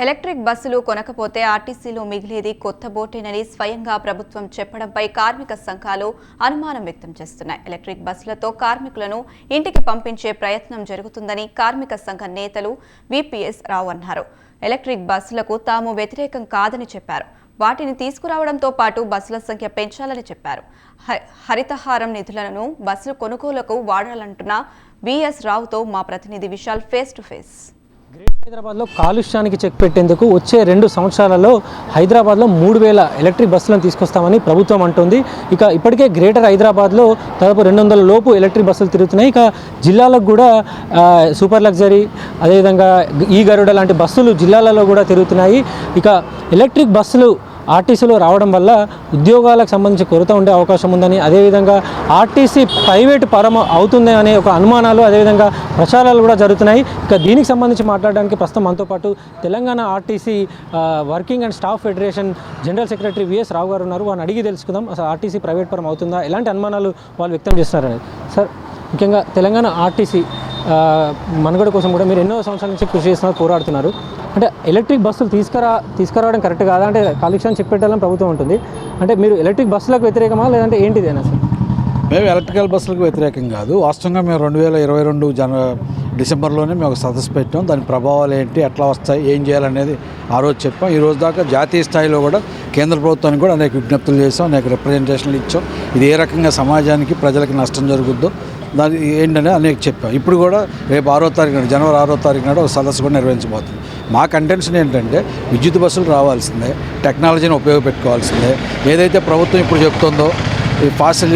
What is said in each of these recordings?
Electric బస్సులు కొనకపోతే ఆర్టీసీలో మిగిలేది కొత్త బోటేనని స్వయంగా ప్రభుత్వం చెప్పడంపై కార్మిక సంఘాలు అనుమానం వ్యక్తం చేస్తున్నాయి. ఎలక్ట్రిక్ బస్సులతో కార్మికులను ఇంటికి పంపించే ప్రయత్నం జరుగుతుందని కార్మిక సంఘ నేతలు విపిఎస్ రావు అన్నారు. ఎలక్ట్రిక్ బస్సులకు తాము వ్యతిరేకం కాదని చెప్పారు. వాటిని తీసుకురావడంతో పాటు బస్సుల సంఖ్య పెంచాలని చెప్పారు. హ- హరితహారం నిధులను బస్సులు కొనుగోలుకు వాడాలంటున్న విఎస్ రావుతో మా ప్రతినిధి విశాల్ ఫేస్ టు ఫేస్ హైదరాబాద్లో కాలుష్యానికి చెక్ పెట్టేందుకు వచ్చే రెండు సంవత్సరాలలో హైదరాబాద్లో మూడు వేల ఎలక్ట్రిక్ బస్సులను తీసుకొస్తామని ప్రభుత్వం అంటుంది. ఇక ఇప్పటికే గ్రేటర్ హైదరాబాద్లో దాదాపు రెండు వందల లోపు ఎలక్ట్రిక్ బస్సులు తిరుగుతున్నాయి. ఇక జిల్లాలకు కూడా సూపర్ లగ్జరీ అదేవిధంగా ఈ గరుడ లాంటి బస్సులు జిల్లాలలో కూడా తిరుగుతున్నాయి. ఇక ఎలక్ట్రిక్ బస్సులు ఆర్టీసీలో రావడం వల్ల ఉద్యోగాలకు సంబంధించి కొరత ఉండే అవకాశం ఉందని అదేవిధంగా ఆర్టీసీ ప్రైవేట్ పరం అవుతుంది అనే ఒక అనుమానాలు అదేవిధంగా ప్రచారాలు కూడా జరుగుతున్నాయి. ఇక దీనికి సంబంధించి మాట్లాడడానికి ప్రస్తుతం మనతో పాటు Telangana RTC working and staff federation general secretary V S Rao గారు ఉన్నారు. వారిని అడిగి తెలుసుకుందాం అసలు ఆర్టీసీ ప్రైవేట్ పరం అవుతుందా? ఎలాంటి అనుమానాలు వాళ్ళు వ్యక్తం చేస్తున్నారని సార్ ముఖ్యంగా తెలంగాణ ఆర్టీసీ మనుగడ కోసం కూడా మీరు ఎన్నో సంవత్సరాల నుంచి కృషి చేస్తున్నారు పోరాడుతున్నారు. అంటే ఎలక్ట్రిక్ బస్సులు తీసుకురా తీసుకురావడం కరెక్ట్ కాదా? అంటే కాలుష్యాన్ని చెక్ పెట్టాలని ప్రభుత్వం ఉంటుంది. అంటే మీరు ఎలక్ట్రిక్ బస్సులకు వ్యతిరేకమా? లేదంటే ఏంటిది అయినా సార్? మేము ఎలక్ట్రికల్ బస్సులకు వ్యతిరేకం కాదు. వాస్తవంగా మేము రెండు వేల ఇరవై రెండు జన డిసెంబర్లోనే మేము ఒక సదస్సు పెట్టాం. దాని ప్రభావాలు ఏంటి ఎట్లా వస్తాయి ఏం చేయాలనేది ఆ రోజు చెప్పాం. ఈ రోజు దాకా జాతీయ స్థాయిలో కూడా కేంద్ర ప్రభుత్వానికి కూడా అనేక విజ్ఞప్తులు చేసాం అనేక రిప్రజెంటేషన్లు ఇచ్చాం. ఇది ఏ రకంగా సమాజానికి ప్రజలకు నష్టం జరుగుద్దో దాని ఏంటనే అనేక చెప్పాం. ఇప్పుడు కూడా రేపు ఆరో తారీఖు నాడు జనవరి ఆరో తారీఖు నాడు ఒక సదస్సు కూడా నిర్వహించబోతుంది. మా కంటెన్షన్ ఏంటంటే విద్యుత్ బస్సులు రావాల్సిందే టెక్నాలజీని ఉపయోగపెట్టుకోవాల్సిందే. ఏదైతే ప్రభుత్వం ఇప్పుడు చెప్తుందో ఈ ఫాసిల్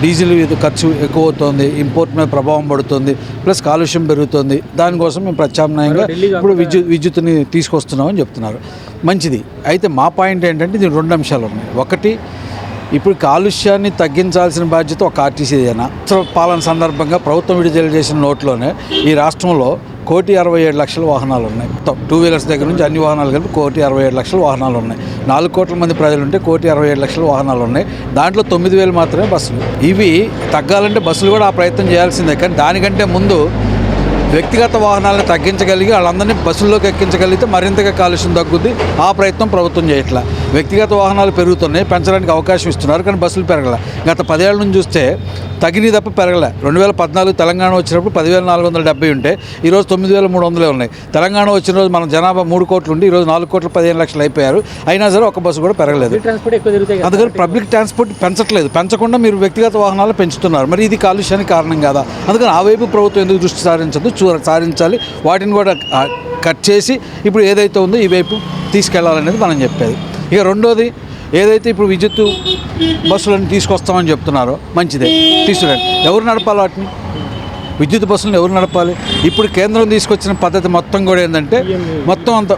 డీజిల్ ఖర్చు ఎక్కువ అవుతుంది ఇంపోర్ట్ మీద ప్రభావం పడుతుంది ప్లస్ కాలుష్యం పెరుగుతుంది దానికోసం మేము ప్రత్యామ్నాయంగా ఇప్పుడు విద్యుత్ విద్యుత్తుని తీసుకొస్తున్నామని చెప్తున్నారు. మంచిది. అయితే మా పాయింట్ ఏంటంటే దీని రెండు అంశాలు ఉన్నాయి. ఒకటి ఇప్పుడు కాలుష్యాన్ని తగ్గించాల్సిన బాధ్యత ఒక ఆర్టీసీదేనా పాలన సందర్భంగా ప్రభుత్వం విడుదల చేసిన నోట్లోనే ఈ రాష్ట్రంలో కోటి అరవై ఏడు లక్షల వాహనాలు ఉన్నాయి. మొత్తం టూ వీలర్స్ దగ్గర నుంచి అన్ని వాహనాలు కలిపి కోటి అరవై ఏడు లక్షల వాహనాలు ఉన్నాయి. నాలుగు కోట్ల మంది ప్రజలు ఉంటే కోటి అరవై ఏడు లక్షల వాహనాలు ఉన్నాయి. దాంట్లో తొమ్మిది వేలు మాత్రమే బస్సులు. ఇవి తగ్గాలంటే బస్సులు కూడా ఆ ప్రయత్నం చేయాల్సిందే. కానీ దానికంటే ముందు వ్యక్తిగత వాహనాలను తగ్గించగలిగి వాళ్ళందరినీ బస్సుల్లోకి ఎక్కించగలిగితే మరింతగా కాలుష్యం తగ్గుద్ది. ఆ ప్రయత్నం ప్రభుత్వం చేయట్లా. వ్యక్తిగత వాహనాలు పెరుగుతున్నాయి పెంచడానికి అవకాశం ఇస్తున్నారు కానీ బస్సులు పెరగలే. గత పదేళ్ళ నుంచి చూస్తే తగినవి తప్ప పెరగలే. రెండు వేల పద్నాలుగు తెలంగాణ వచ్చినప్పుడు పదివేల నాలుగు వందల డెబ్బై ఉంటే ఈరోజు తొమ్మిది వేల మూడు వందలే ఉన్నాయి. తెలంగాణ వచ్చిన రోజు మన జనాభా మూడు కోట్లు ఉండి ఈరోజు నాలుగు కోట్ల పదిహేను లక్షలు అయిపోయారు. అయినా సరే ఒక బస్సు కూడా పెరగలేదు. అందుకని పబ్లిక్ ట్రాన్స్పోర్ట్ పెంచట్లేదు. పెంచకుండా మీరు వ్యక్తిగత వాహనాలు పెంచుతున్నారు. మరి ఇది కాలుష్యానికి కారణం కాదా? అందుకని ఆ వైపు ప్రభుత్వం ఎందుకు దృష్టి సారించదు? చూ సారించాలి. వాటిని కూడా కట్ చేసి ఇప్పుడు ఏదైతే ఉందో ఈ వైపు తీసుకెళ్ళాలనేది మనం చెప్పేది. ఇక రెండోది ఏదైతే ఇప్పుడు విద్యుత్ బస్సులను తీసుకొస్తామని చెప్తున్నారో మంచిదే. తీసుకురండి. ఎవరు నడపాలి వాటిని? విద్యుత్ బస్సులను ఎవరు నడపాలి? ఇప్పుడు కేంద్రం తీసుకొచ్చిన పద్ధతి మొత్తం కూడా ఏంటంటే మొత్తం అంత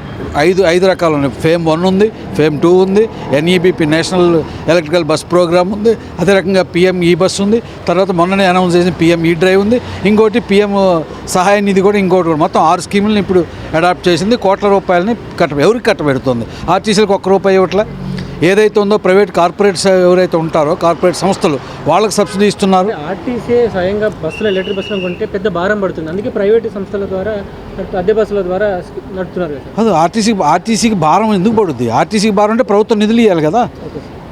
ఐదు ఐదు రకాలు ఉన్నాయి. ఫేమ్ వన్ ఉంది ఫేమ్ టూ ఉంది NEBP national electrical bus programme ఉంది అదే రకంగా పిఎం ఈ బస్ ఉంది. తర్వాత మొన్ననే అనౌన్స్ చేసిన పిఎం ఈ డ్రైవ్ ఉంది. ఇంకోటి పిఎం సహాయ నిధి కూడా ఇంకోటి కూడా. మొత్తం ఆరు స్కీములను ఇప్పుడు అడాప్ట్ చేసింది. కోట్ల రూపాయలని కట్ట ఎవరికి కట్టబెడుతుంది? ఆర్టీసీలకు ఒక్క రూపాయి ఇవ్వట్లే? ఏదైతే ఉందో ప్రైవేట్ కార్పొరేట్స్ ఎవరైతే ఉంటారో కార్పొరేట్ సంస్థలు వాళ్ళకి సబ్సిడీ ఇస్తున్నారు. ఆర్టీసీ స్వయంగా బస్సులు ఎలక్ట్రిక్ బస్సులు కొంటే పెద్ద భారం పడుతుంది. అందుకే ప్రైవేట్ సంస్థల ద్వారా అద్దె బస్సుల ద్వారా నడుపుతున్నారు అది ఆర్టీసీ ఆర్టీసీకి భారం ఎందుకు పడుద్ది? ఆర్టీసీకి భారం అంటే ప్రభుత్వం నిధులు ఇవ్వాలి కదా.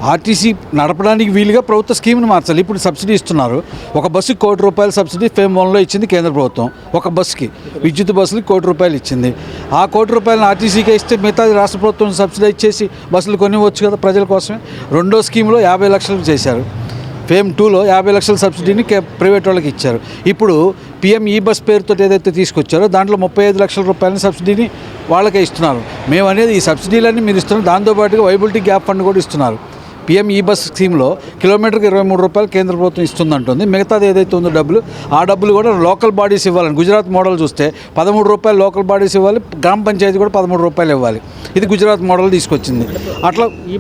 ఆర్టీసీ నడపడానికి వీలుగా ప్రభుత్వ స్కీమ్ని మార్చాలి. ఇప్పుడు సబ్సిడీ ఇస్తున్నారు. ఒక బస్సుకి కోటి రూపాయల సబ్సిడీ ఫేమ్ వన్లో ఇచ్చింది కేంద్ర ప్రభుత్వం. ఒక బస్సుకి విద్యుత్ బస్సులకి కోటి రూపాయలు ఇచ్చింది. ఆ కోటి రూపాయలను ఆర్టీసీకి ఇస్తే మిగతాది రాష్ట్ర ప్రభుత్వం సబ్సిడీ ఇచ్చేసి బస్సులు కొనివచ్చు కదా ప్రజల కోసమే. రెండో స్కీమ్లో యాభై లక్షలు చేశారు. ఫేమ్ టూలో యాభై లక్షల సబ్సిడీని ప్రైవేట్ వాళ్ళకి ఇచ్చారు. ఇప్పుడు పిఎం ఈ బస్ పేరుతో ఏదైతే తీసుకొచ్చారో దాంట్లో ముప్పై ఐదు లక్షల రూపాయల సబ్సిడీని వాళ్ళకే ఇస్తున్నారు. మేము అనేది ఈ సబ్సిడీలన్నీ మీరు ఇస్తున్నారు. దాంతోపాటుగా వైబిలిటీ గ్యాప్ ఫండ్ కూడా ఇస్తున్నారు. పిఎం ఈ బస్ స్కీమ్లో కిలోమీటర్కి ఇరవై మూడు రూపాయలు కేంద్ర ప్రభుత్వం ఇస్తుందంటుంది. మిగతాది ఏదైతే ఉందో డబ్బులు ఆ డబ్బులు కూడా లోకల్ బాడీస్ ఇవ్వాలని. గుజరాత్ మోడల్ చూస్తే పదమూడు రూపాయలు లోకల్ బాడీస్ ఇవ్వాలి గ్రామ పంచాయతీ కూడా పదమూడు రూపాయలు ఇవ్వాలి. ఇది గుజరాత్ మోడల్ తీసుకొచ్చింది. అట్లా ఈ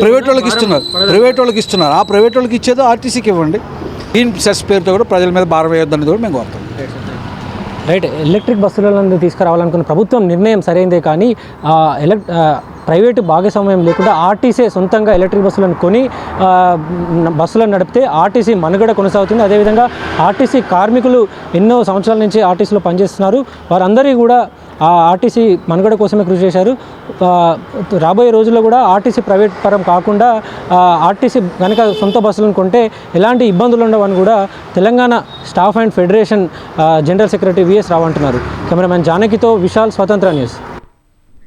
ప్రైవేట్ వాళ్ళకి ఇస్తున్నారు. ప్రైవేట్ వాళ్ళకి ఇస్తున్నారు. ఆ ప్రైవేట్ వాళ్ళకి ఇచ్చేదో ఆర్టీసీకి ఇవ్వండి. గ్రీన్ సెస్ పేరుతో కూడా ప్రజల మీద భారం వేయొద్దని కూడా మేము కోరుతాం. రైట్ ఎలక్ట్రిక్ బస్సులను తీసుకురావాలనుకున్న ప్రభుత్వం నిర్ణయం సరైందే కానీ ఆ, ఎలక్ ఆ, ప్రైవేటు భాగస్వామ్యం లేకుండా ఆర్టీసీ సొంతంగా ఎలక్ట్రిక్ బస్సులను కొని బస్సులను నడిపితే ఆర్టీసీ మనుగడ కొనసాగుతుంది. అదేవిధంగా ఆర్టీసీ కార్మికులు ఎన్నో సంవత్సరాల నుంచి ఆర్టీసీలో పనిచేస్తున్నారు. వారందరి కూడా ఆ ఆర్టీసీ మనుగడ కోసమే కృషి చేశారు. రాబోయే రోజుల్లో కూడా ఆర్టీసీ ప్రైవేట్ పరం కాకుండా ఆర్టీసీ కనుక సొంత బస్సులను కొంటే ఎలాంటి ఇబ్బందులు ఉండవని కూడా Telangana staff and federation general secretary V S Rao అంటున్నారు. కెమెరామెన్ జానకితో విశాల్ స్వతంత్ర న్యూస్.